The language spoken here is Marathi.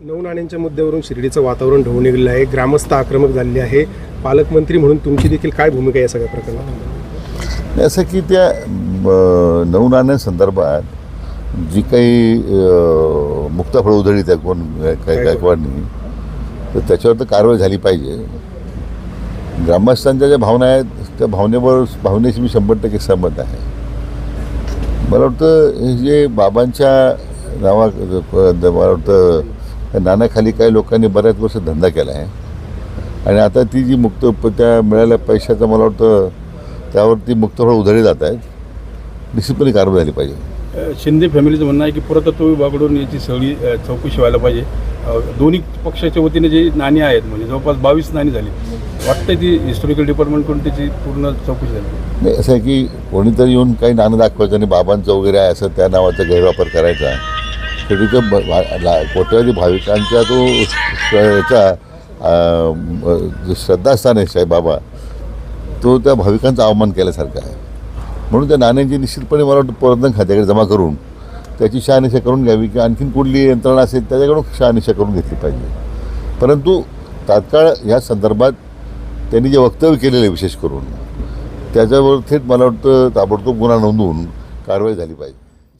नऊ नाण्यांच्या मुद्द्यावरून शिर्डीचं वातावरण ढवून निघलेलं आहे. ग्रामस्थ आक्रमक झालेले आहे. पालकमंत्री म्हणून तुमची देखील काय भूमिका या सगळ्या प्रकरणात? असं की त्या नऊ नाण्यांसंदर्भात जी काही मुक्ताफळ उधळली त्या कोण काय गायकवाडनी तर त्याच्यावर तर कारवाई झाली पाहिजे. ग्रामस्थांच्या ज्या भावना आहेत त्या भावनेवर भावनेशी मी शंभर टक्के सहमत आहे. मला वाटतं हे जे बाबांच्या नावा मला वाटतं त्या नाण्याखाली काही लोकांनी बऱ्याच वर्ष धंदा केला आहे. आणि आता ती जी मुक्त त्या मिळालेल्या पैशाचं मला वाटतं त्यावरती मुक्तफळ उधळली जात आहेत. निश्चितपणे कारवाई झाली पाहिजे. शिंदे फॅमिलीचं म्हणणं आहे की पुरातत्व विभागाकडून याची सगळी चौकशी व्हायला पाहिजे. दोन्ही पक्षाच्या वतीने जे नाणी आहेत म्हणजे जवळपास बावीस नाणी झाली वाटतं ती हिस्टॉरिकल डिपार्टमेंटकडून त्याची पूर्ण चौकशी झाली. नाही असं आहे की कोणीतरी येऊन काही नाणं दाखवायचं आणि बाबांचं वगैरे आहे असं त्या नावाचा गैरवापर करायचा तर ब- भा- ला- कोट्यावधी भाविकांचा तो याचा श्रद्धास्थान आहे साईबाबा तो त्या भाविकांचा अवमान केल्यासारखा आहे. म्हणून त्या नाण्यांची निश्चितपणे मला वाटतं प्रवर्धन खात्याकडे जमा करून त्याची शहानिशा करून घ्यावी किंवा आणखीन कुठली यंत्रणा असेल त्याच्याकडून शहानिशा करून घेतली पाहिजे. परंतु तात्काळ ह्या संदर्भात त्यांनी जे वक्तव्य केलेलं आहे विशेष करून त्याच्यावर थेट मला वाटतं ताबडतोब गुन्हा नोंदवून कारवाई झाली पाहिजे.